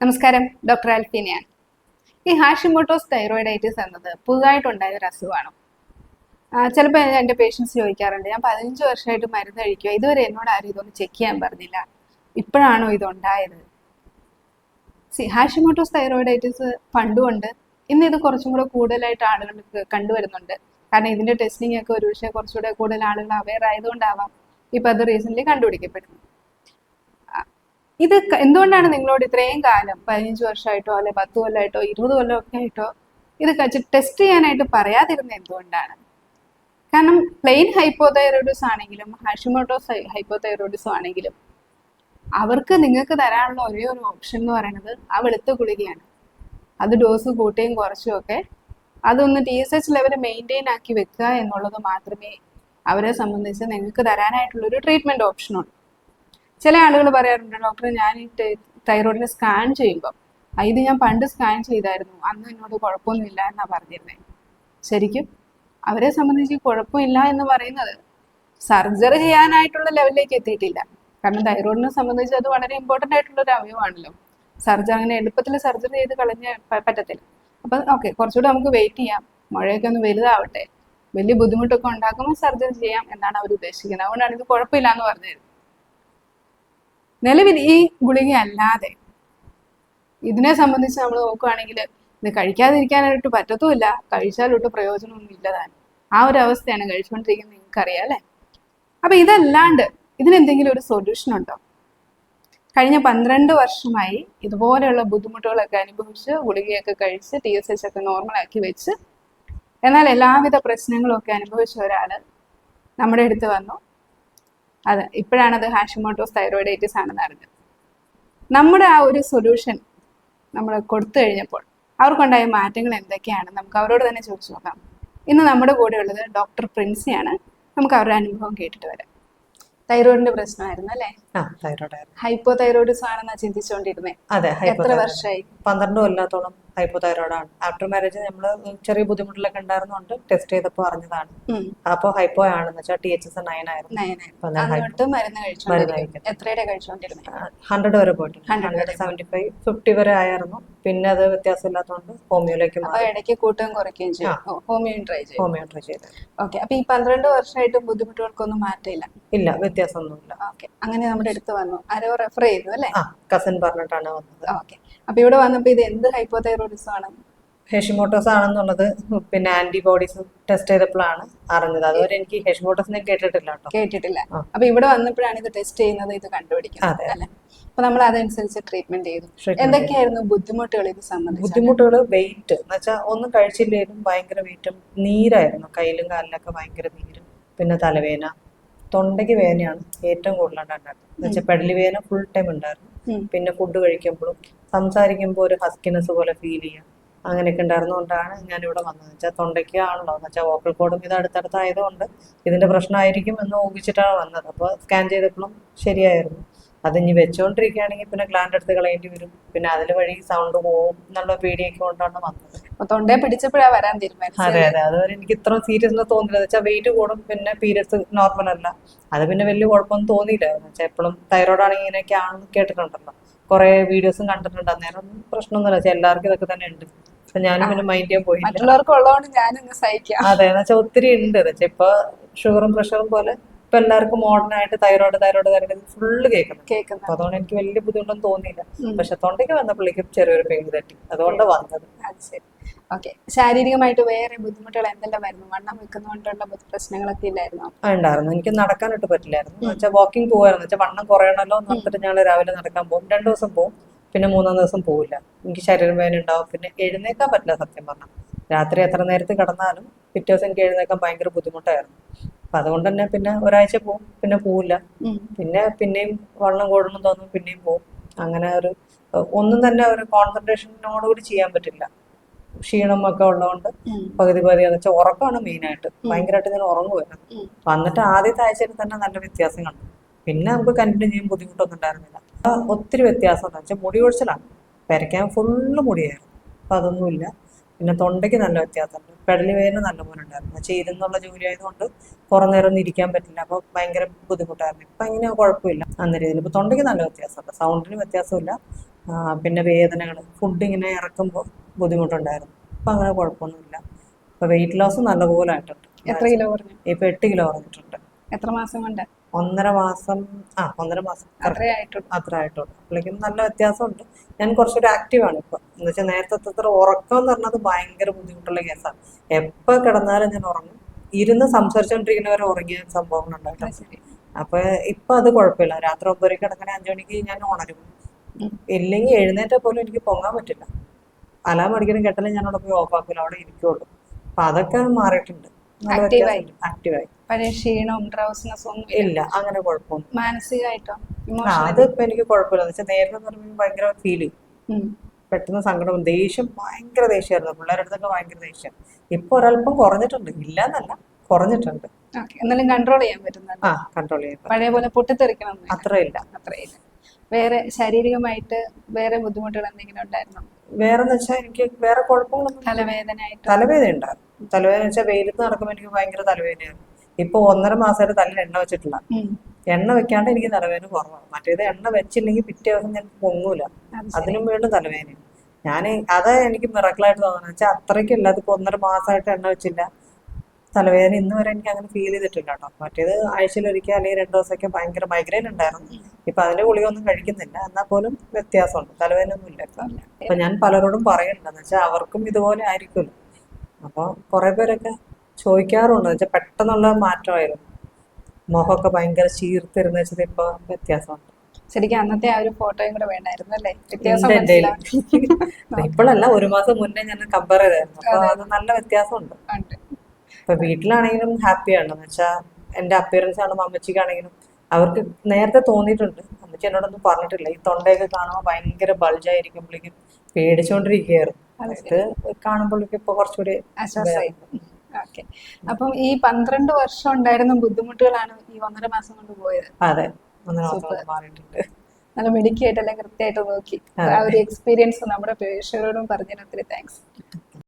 നമസ്കാരം ഡോക്ടർ ആൽഫീനയാണ് ഈ Hashimoto's thyroiditis എന്നത് പുതുതായിട്ടുണ്ടായ ഒരു അസുഖമാണ് ചിലപ്പോൾ എന്റെ പേഷ്യൻസ് ചോദിക്കാറുണ്ട് ഞാൻ പതിനഞ്ച് വർഷമായിട്ട് മരുന്ന് കഴിക്കുക ഇതുവരെ എന്നോട് ആരും ഇതൊന്ന് ചെക്ക് ചെയ്യാൻ പറഞ്ഞില്ല. ഇപ്പോഴാണോ ഇതുണ്ടായത്? സി ഹാഷിമോട്ടോസ് തൈറോയിഡൈറ്റിസ് പണ്ടുമുണ്ട്. ഇന്ന് ഇത് കുറച്ചും കൂടെ കൂടുതലായിട്ട് ആളുകൾക്ക് കണ്ടുവരുന്നുണ്ട്. കാരണം ഇതിന്റെ ടെസ്റ്റിംഗ് ഒക്കെ ഒരുപക്ഷെ കുറച്ചുകൂടെ കൂടുതൽ ആളുകൾ അവെയർ ആയതുകൊണ്ടാവാം. ഇപ്പം അത് റീസെന്റ്ലി കണ്ടുപിടിക്കപ്പെടുന്നു. ഇത് എന്തുകൊണ്ടാണ് നിങ്ങളോട് ഇത്രയും കാലം? പതിനഞ്ച് വർഷമായിട്ടോ അല്ലെ പത്ത് കൊല്ലമായിട്ടോ ഇരുപത് കൊല്ലമൊക്കെ ആയിട്ടോ ഇത് ടെസ്റ്റ് ചെയ്യാനായിട്ട് പറയാതിരുന്നത് എന്തുകൊണ്ടാണ്? കാരണം പ്ലെയിൻ ഹൈപ്പോതൈറോയിഡിസ് ആണെങ്കിലും ഹാഷിമോട്ടോസ് ഹൈപ്പോതൈറോയിഡിസും ആണെങ്കിലും അവർക്ക് നിങ്ങൾക്ക് തരാനുള്ള ഒരേ ഒരു ഓപ്ഷൻ എന്ന് പറയുന്നത് ആ വെളുത്ത ഗുളികയാണ്. അത് ഡോസ് കൂട്ടുകയും കുറച്ചും ഒക്കെ അതൊന്ന് T S H level maintain ആക്കി വെക്കുക എന്നുള്ളത് മാത്രമേ അവരെ സംബന്ധിച്ച് നിങ്ങൾക്ക് തരാനായിട്ടുള്ള ഒരു ട്രീറ്റ്മെന്റ് ഓപ്ഷനുള്ളൂ ചില ആളുകൾ പറയാറുണ്ട് ഡോക്ടർ ഞാൻ ഈ തൈറോയിഡിനെ സ്കാൻ ചെയ്യുമ്പോൾ "ആ, ഇത് ഞാൻ പണ്ട് സ്കാൻ ചെയ്തായിരുന്നു അന്ന് എന്നോട് കുഴപ്പമൊന്നുമില്ല എന്നാണ് പറഞ്ഞിരുന്നത് ശരിക്കും അവരെ സംബന്ധിച്ച് കുഴപ്പമില്ല എന്ന് പറയുന്നത് സർജറി ചെയ്യാനായിട്ടുള്ള ലെവലിലേക്ക് എത്തിയിട്ടില്ല. കാരണം തൈറോയിഡിനെ സംബന്ധിച്ച് അത് വളരെ ഇമ്പോർട്ടന്റ് ആയിട്ടുള്ള ഒരു അവയവമാണല്ലോ. സർജറി അങ്ങനെ എളുപ്പത്തിൽ സർജറി ചെയ്ത് കളഞ്ഞ പറ്റത്തില്ല. അപ്പം ഓക്കെ കുറച്ചുകൂടെ നമുക്ക് വെയിറ്റ് ചെയ്യാം. മഴയൊക്കെ ഒന്ന് വലുതാവട്ടെ. വലിയ ബുദ്ധിമുട്ടൊക്കെ ഉണ്ടാക്കുമ്പോൾ സർജറി ചെയ്യാം എന്നാണ് അവർ ഉദ്ദേശിക്കുന്നത്. അതുകൊണ്ടാണ് ഇത് കുഴപ്പമില്ല എന്ന് പറഞ്ഞത്. നിലവിൽ ഈ ഗുളിക അല്ലാതെ ഇതിനെ സംബന്ധിച്ച് നമ്മൾ നോക്കുകയാണെങ്കിൽ ഇത് കഴിക്കാതിരിക്കാനായിട്ട് പറ്റത്തുമില്ല. കഴിച്ചാലൊട്ട് പ്രയോജനമൊന്നും ഇല്ലതാണ് ആ ഒരു അവസ്ഥയാണ് കഴിച്ചുകൊണ്ടിരിക്കുന്നത് നിങ്ങൾക്കറിയാം അല്ലേ? അപ്പൊ ഇതല്ലാണ്ട് ഇതിനെന്തെങ്കിലും ഒരു സൊല്യൂഷൻ ഉണ്ടോ? കഴിഞ്ഞ പന്ത്രണ്ട് വർഷമായി ഇതുപോലെയുള്ള ബുദ്ധിമുട്ടുകളൊക്കെ അനുഭവിച്ച് ഗുളികയൊക്കെ കഴിച്ച് ടി എസ് എച്ച് ഒക്കെ നോർമലാക്കി വെച്ച് എന്നാൽ എല്ലാവിധ പ്രശ്നങ്ങളും ഒക്കെ അനുഭവിച്ച ഒരാൾ നമ്മുടെ അടുത്ത് വന്നു. അതെ അത് ഹാഷിമോട്ടോസ് തൈറോയിഡൈറ്റിസ് ആണെന്ന് അറിഞ്ഞത്. നമ്മുടെ ആ ഒരു സൊല്യൂഷൻ നമ്മൾ കൊടുത്തു കഴിഞ്ഞപ്പോൾ അവർക്കുണ്ടായ മാറ്റങ്ങൾ എന്തൊക്കെയാണ്? നമുക്ക് അവരോട് തന്നെ ചോദിച്ചു നോക്കാം. ഇന്ന് നമ്മുടെ കൂടെ ഉള്ളത് ഡോക്ടർ പ്രിൻസിയാണ് നമുക്ക് അവരുടെ അനുഭവം കേട്ടിട്ട് വരാം. തൈറോയിഡിന്റെ പ്രശ്നമായിരുന്നു അല്ലേ? തൈറോയ്ഡ് ഹൈപ്പോ തൈറോയിഡിസം ആണെന്നാ ചിന്തിച്ചുകൊണ്ടിരുന്നേ അതെ എത്ര വർഷമായി പന്ത്രണ്ട് കൊല്ലത്തോളം ഹൈപ്പോതൈറോയ്ഡ് ആണ് ആഫ്റ്റർ മാരേജ് നമ്മൾ ചെറിയ ബുദ്ധിമുട്ടിലൊക്കെ ഉണ്ടായിരുന്നുകൊണ്ട് ടെസ്റ്റ് ചെയ്തപ്പോൾ അറിഞ്ഞതാണ്. അപ്പോൾ ഹൈപ്പോ ആണെന്ന് വെച്ചാൽ ടി എച്ച് എസ് നയൻ ആയിരുന്നു. മരുന്ന്. ഹൺഡ്രഡ് വരെ പോയിട്ട് 100 വരെ ഹൺഡ്രഡ് സെവന്റി ഫൈവ് ഫിഫ്റ്റി വരെ ആയിരുന്നു. പിന്നെ അത് വ്യത്യാസമില്ലാത്തതുകൊണ്ട് ഹോമിയോയിലേക്ക് ഇടയ്ക്ക് കൂട്ടുകയും കുറയ്ക്കുകയും ചെയ്യും ഹോമിയോ ട്രൈ ചെയ്യും ഹോമിയോ ട്രൈ ചെയ്തു. ഓക്കെ. അപ്പൊ ഈ പന്ത്രണ്ട് വർഷമായിട്ട് ബുദ്ധിമുട്ടുകൾക്കൊന്നും മാറ്റമില്ല? ഇല്ല വ്യത്യാസമൊന്നുമില്ല. ഓക്കെ. അങ്ങനെ നമ്മുടെ അടുത്ത് വന്നു. ആരോ റെഫർ ചെയ്തു അല്ലേ? കസിൻ പറഞ്ഞിട്ടാണ് വന്നത്. ഓക്കെ. അപ്പൊ ഇവിടെ വന്നപ്പോ ഇത് എന്ത് ഹൈപ്പോതൈറോയിഡിസം ആണ്? ഹെഷിമോട്ടോസ് ആണെന്നുള്ളത് പിന്നെ ആന്റിബോഡീസ് ടെസ്റ്റ് ചെയ്തപ്പോഴാണ് അറിഞ്ഞത്. അതുവരെ എനിക്ക് ഹെഷിമോട്ടോസിനെ കേട്ടിട്ടില്ല കേട്ടോ. കേട്ടിട്ടില്ല. അപ്പൊ ഇവിടെ വന്നപ്പോഴാണ് ഇത് ടെസ്റ്റ് ചെയ്യുന്നത് ഇത് കണ്ടുപിടിക്കുന്നത്. അല്ലെ? അപ്പൊ നമ്മൾ അതനുസരിച്ച് ട്രീറ്റ്മെന്റ് ചെയ്തു. എന്തൊക്കെയായിരുന്നു ബുദ്ധിമുട്ടുകൾ ഇത് സംബന്ധിച്ച് ബുദ്ധിമുട്ടുകൾ വെയിറ്റ് എന്ന് വെച്ചാൽ ഒന്നും കഴിച്ചില്ലേലും ഭയങ്കര വെയിറ്റും നീരായിരുന്നു. കയ്യിലും കാലിലൊക്കെ ഭയങ്കര നീരും. പിന്നെ തലവേദന. തൊണ്ടയ്ക്ക് വേദനയാണ് ഏറ്റവും കൂടുതൽ ഉണ്ടായിരുന്നത്. എന്ന് വെച്ചാൽ പെടലി വേദന ഫുൾ ടൈം ഉണ്ടായിരുന്നു. പിന്നെ ഫുഡ് കഴിക്കുമ്പോഴും സംസാരിക്കുമ്പോൾ ഒരു ഹസ്കിനെസ് പോലെ ഫീൽ ചെയ്യാം. അങ്ങനെയൊക്കെ ഉണ്ടായിരുന്നുകൊണ്ടാണ് ഞാൻ ഇവിടെ വന്നത്. വെച്ചാൽ തൊണ്ടയ്ക്ക് ആണല്ലോ. എന്ന് വെച്ചാൽ വോക്കൽ കോഡും ഇത് അടുത്തടുത്തായതുകൊണ്ട് ഇതിന്റെ പ്രശ്നമായിരിക്കും എന്ന് ഊഹിച്ചിട്ടാണ് വന്നത്. അപ്പോൾ സ്കാൻ ചെയ്തപ്പോഴും ശരിയായിരുന്നു. അത് ഇനി വെച്ചുകൊണ്ടിരിക്കുകയാണെങ്കിൽ പിന്നെ ഗ്ലാൻഡ് എടുത്ത് കളയേണ്ടി വരും. പിന്നെ അതിൽ വഴി സൗണ്ട് പോവും എന്നുള്ള പേടിയൊക്കെ കൊണ്ടാണ് വന്നത്. തൊണ്ടേ പിടിച്ചപ്പോഴാ വരാൻ തീരുമാനിച്ചത്. അതെ അതെ. അതുവരെ എനിക്ക് ഇത്ര സീരിയസ് തോന്നില്ല വെച്ചാൽ വെയിറ്റ് കൂടും പിന്നെ പീരിയഡ്സ് നോർമൽ അല്ല. അത് പിന്നെ വലിയ കുഴപ്പമൊന്നും തോന്നിയില്ല. വെച്ചാൽ എപ്പോഴും തൈറോയ്ഡ് ആണെങ്കിൽ ഇങ്ങനെയൊക്കെ ആണെന്ന് കേട്ടിട്ടുണ്ടല്ലോ. കുറെ വീഡിയോസും കണ്ടിട്ടുണ്ട്. അന്നേരം ഒന്നും പ്രശ്നമൊന്നുമില്ല. വെച്ചാൽ എല്ലാവർക്കും ഇതൊക്കെ തന്നെ ഉണ്ട്. അപ്പൊ ഞാനും പിന്നെ മൈൻഡ് ചെയ്യാൻ പോയി മറ്റുള്ളവർക്ക് ഉള്ളതുകൊണ്ട് ഞാനൊന്ന് സഹിക്കാം. അതെ എന്നുവെച്ചാൽ ഒത്തിരി ഉണ്ട്. എന്ന് വെച്ചാൽ ഇപ്പൊ ഷുഗറും പ്രഷറും പോലെ ഇപ്പൊ എല്ലാവർക്കും മോഡേൺ ആയിട്ട് തൈറോയ്ഡ് തൈറോയ്ഡ് തൈറോയ്ഡ് ഫുള്ള് കേൾക്കണം കേൾക്കുന്നത്. അപ്പൊ അതുകൊണ്ട് എനിക്ക് വലിയ ബുദ്ധിമുട്ടൊന്നും തോന്നിയില്ല. പക്ഷെ തൊണ്ടയ്ക്ക് വന്നപ്പോഴേക്കും ചെറിയൊരു പെയിൻ തട്ടി അതുകൊണ്ട് വന്നത്. ഓക്കെ ശാരീരികമായിട്ട് വേറെ ബുദ്ധിമുട്ടുകൾ എന്തെല്ലാം വരുന്നു? വണ്ണം വെക്കുന്നതുകൊണ്ടുള്ള പ്രശ്നങ്ങളൊക്കെ ഇല്ലായിരുന്നു? ഉണ്ടായിരുന്നു. എനിക്ക് നടക്കാനായിട്ട് പറ്റില്ലായിരുന്നു. വെച്ചാൽ വാക്കിംഗ് പോവായിരുന്നു. വെച്ചാൽ വണ്ണം കുറയണല്ലോ എന്ന് പറഞ്ഞിട്ട് ഞങ്ങൾ രാവിലെ നടക്കാൻ പോകും. രണ്ടു ദിവസം പോകും പിന്നെ മൂന്നാം ദിവസം പോവില്ല. എനിക്ക് ശരീരം വേദന ഉണ്ടാവും. പിന്നെ എഴുന്നേക്കാൻ പറ്റില്ല സത്യം പറഞ്ഞാൽ രാത്രി എത്ര നേരത്ത് കിടന്നാലും പിറ്റേ ദിവസം എനിക്ക് എഴുന്നേക്കാൻ ഭയങ്കര ബുദ്ധിമുട്ടായിരുന്നു. അപ്പൊ അതുകൊണ്ട് തന്നെ പിന്നെ ഒരാഴ്ച പോവും പിന്നെ പോവില്ല. പിന്നെ പിന്നെയും വണ്ണം കൂടണം തോന്നും പിന്നെയും പോവും. അങ്ങനെ ഒരു ഒന്നും തന്നെ ഒരു കോൺസെൻട്രേഷനോട് കൂടി ചെയ്യാൻ പറ്റില്ല. ക്ഷീണം ഒക്കെ ഉള്ളതുകൊണ്ട്. പകുതി പകുതി എന്ന് വെച്ചാൽ ഉറക്കമാണ് മെയിനായിട്ട്. ഭയങ്കരമായിട്ട് ഞാൻ ഉറങ്ങുമായിരുന്നു. വന്നിട്ട് ആദ്യത്തെ ആഴ്ചയിൽ തന്നെ നല്ല വ്യത്യാസം കണ്ടു പിന്നെ നമുക്ക് കണ്ടിന്യൂ ചെയ്യാൻ ബുദ്ധിമുട്ടൊന്നും ഉണ്ടായിരുന്നില്ല. ഒത്തിരി വ്യത്യാസം എന്ന് വെച്ചാൽ മുടി ഒഴിച്ചിലാണ് പെരയ്ക്കാൻ ഫുള്ള് മുടിയായിരുന്നു. അപ്പൊ അതൊന്നുമില്ല. പിന്നെ തൊണ്ടയ്ക്ക് നല്ല വ്യത്യാസമുണ്ട്. പെടലി വേദന നല്ലപോലെ ഉണ്ടായിരുന്നു. പക്ഷേ ഇരുന്നുള്ള ജോലി ആയതുകൊണ്ട് കുറേ നേരം ഒന്നും ഇരിക്കാൻ പറ്റില്ല. അപ്പോൾ ഭയങ്കര ബുദ്ധിമുട്ടായിരുന്നു. ഇപ്പം ഇങ്ങനെ കുഴപ്പമില്ല. അന്ന രീതിയിൽ. ഇപ്പോൾ തൊണ്ടയ്ക്ക് നല്ല വ്യത്യാസമുണ്ട്. സൗണ്ടിന് വ്യത്യാസമില്ല. പിന്നെ വേദനകൾ ഫുഡ് ഇങ്ങനെ ഇറക്കുമ്പോൾ ബുദ്ധിമുട്ടുണ്ടായിരുന്നു. ഇപ്പം അങ്ങനെ കുഴപ്പമൊന്നുമില്ല. ഇപ്പം വെയിറ്റ് ലോസ് നല്ലപോലെ ആയിട്ടുണ്ട്. എത്ര കിലോ കുറഞ്ഞു? ഇപ്പം എട്ട് കിലോ കുറഞ്ഞിട്ടുണ്ട്. എത്ര മാസം കൊണ്ട്? ഒന്നര മാസം ആ ഒന്നര മാസം. അത്രേ ആയിട്ടുള്ളൂ. അപ്പോഴേക്കും നല്ല വ്യത്യാസമുണ്ട്. ഞാൻ കുറച്ചൊരു ആക്റ്റീവാണ് ഇപ്പം. എന്ന് വെച്ചാൽ നേരത്തെ അത്ര ഉറക്കം എന്ന് പറഞ്ഞത് ഭയങ്കര ബുദ്ധിമുട്ടുള്ള കേസാണ് എപ്പോൾ കിടന്നാലും ഞാൻ ഉറങ്ങും. ഇരുന്ന് സംസാരിച്ചുകൊണ്ടിരിക്കുന്നവരെ ഉറങ്ങിയ സംഭവങ്ങളുണ്ടായിട്ടുണ്ട് അപ്പൊ ഇപ്പൊ അത് കുഴപ്പമില്ല. രാത്രി ഒമ്പതരക്ക് കിടക്കണ അഞ്ചു മണിക്ക് ഞാൻ ഉണരും. ഇല്ലെങ്കിൽ എഴുന്നേറ്റ പോലും എനിക്ക് പൊങ്ങാൻ പറ്റില്ല. അലാം അടിക്കണം കെട്ടലും ഞാൻ അവിടെ പോയി ഓഫാക്കില്ല അവിടെ ഇരിക്കുള്ളൂ. അപ്പൊ അതൊക്കെ മാറിയിട്ടുണ്ട്. ആക്റ്റീവായി പഴയ ക്ഷീണവും ഡ്രൗസിനെസ് ഒന്നും ഇല്ല അങ്ങനെ കുഴപ്പമൊന്നും മാനസികമായിട്ടോ? ആ ഇമോഷണലി അത് ഇപ്പൊ എനിക്ക് കുഴപ്പമില്ല. വെച്ചാൽ നേരത്തെ പറയുമ്പോൾ ഭയങ്കര ഫീൽ പെട്ടെന്ന് സങ്കടം ദേഷ്യം ഭയങ്കര ദേഷ്യമായിരുന്നു. പിള്ളേരുടെ അടുത്തൊക്കെ ഭയങ്കര ദേഷ്യം. ഇപ്പൊ ഒരല്പം കുറഞ്ഞിട്ടുണ്ട്. ഇല്ല എന്നല്ല കുറഞ്ഞിട്ടുണ്ട് എന്നാലും കൺട്രോൾ ചെയ്യാൻ പറ്റുന്നുണ്ട്. ആ കൺട്രോൾ ചെയ്യാൻ പഴയ പോലെ പൊട്ടിത്തെറിക്കണം അത്രയില്ല. അത്രയില്ല. വേറെ ശാരീരികമായിട്ട് വേറെ ബുദ്ധിമുട്ടുകൾ എന്തെങ്കിലും ഉണ്ടായിരുന്നോ? വേറെ എന്ന് വെച്ചാൽ എനിക്ക് വേറെ കുഴപ്പങ്ങളൊന്നും തലവേദന തലവേദന ഉണ്ടായിരുന്നു. തലവേദന വെച്ചാൽ വെയിലത്ത് നടക്കുമ്പോൾ എനിക്ക് ഭയങ്കര തലവേദനയാണ് ഇപ്പൊ ഒന്നര മാസമായിട്ട് തലയിൽ എണ്ണ വെച്ചിട്ടില്ല. എണ്ണ വെക്കാണ്ട് എനിക്ക് തലവേദന കുറവാണ് മറ്റേത് എണ്ണ വെച്ചില്ലെങ്കിൽ പിറ്റേ ദിവസം ഞാൻ പൊങ്ങൂല. അതിനും വീണ്ടും തലവേദന ഞാൻ അതാ എനിക്ക് മിറക്കിളായിട്ട് തോന്നുന്നത് വെച്ചാൽ അത്രയ്ക്കില്ല. അതിപ്പോ ഒന്നര മാസമായിട്ട് എണ്ണ വെച്ചില്ല. തലവേദന ഇന്ന് വരെ എനിക്ക് അങ്ങനെ ഫീൽ ചെയ്തിട്ടില്ല കേട്ടോ. മറ്റേത് ആഴ്ചയിലൊരിക്കൽ അല്ലെങ്കിൽ രണ്ടു ദിവസമൊക്കെ ഭയങ്കര മൈഗ്രെയിൻ ഉണ്ടായിരുന്നു. ഇപ്പൊ അതിന്റെ ഗുളികയൊന്നും കഴിക്കുന്നില്ല. എന്നാൽ പോലും വ്യത്യാസമുണ്ട്. തലവേദന ഒന്നും ഇല്ല ഇപ്പൊ. അപ്പൊ ഞാൻ പലരോടും പറയുന്നുണ്ട് എന്ന് വെച്ചാൽ അവർക്കും ഇതുപോലെ ആയിരിക്കുമല്ലോ. അപ്പൊ കുറെ പേരൊക്കെ ചോദിക്കാറുണ്ട്. വെച്ചാൽ പെട്ടെന്നുള്ള മാറ്റമായിരുന്നു. മുഖമൊക്കെ ഭയങ്കര ചീർത്തിരുന്ന് വെച്ചത് ഇപ്പൊ വ്യത്യാസമുണ്ട്. ശരിക്കും അന്നത്തെ ആ ഒരു ഫോട്ടോയും കൂടെ വേണമായിരുന്നു അല്ലേ? വ്യത്യാസം ഇപ്പോഴല്ല ഒരു മാസം മുന്നേ ഞാൻ കമ്പയർ ചെയ്തായിരുന്നു. അപ്പൊ അത്. നല്ല വ്യത്യാസമുണ്ട്. ഇപ്പൊ വീട്ടിലാണെങ്കിലും ഹാപ്പിയാണ്. എന്ന് വെച്ചാൽ എന്റെ അപ്പിയറൻസ് ആണ് അമ്മച്ചിക്കാണെങ്കിലും അവർക്ക് നേരത്തെ തോന്നിയിട്ടുണ്ട്. അമ്മച്ചി എന്നോടൊന്നും പറഞ്ഞിട്ടില്ല. ഈ തൊണ്ടയൊക്കെ കാണുമ്പോൾ ഭയങ്കര ബൾജായിരിക്കുമ്പോഴേക്കും പേടിച്ചുകൊണ്ടിരിക്കുകയായിരുന്നു അത് കാണുമ്പോഴേക്കും ഇപ്പൊ കുറച്ചുകൂടി ആശ്വാസമായി ഓക്കെ. അപ്പം ഈ പന്ത്രണ്ട് വർഷം ഉണ്ടായിരുന്ന ബുദ്ധിമുട്ടുകളാണ് ഈ ഒന്നര മാസം കൊണ്ട് പോയത്? അതെ. മാറിയിട്ടുണ്ട്. നല്ല മെഡിക്കായിട്ട് അല്ലെങ്കിൽ കൃത്യമായിട്ട് നോക്കി. ആ ഒരു എക്സ്പീരിയൻസ് നമ്മുടെ പേഷ്യരോടും പറഞ്ഞതിന് ഒത്തിരി താങ്ക്സ്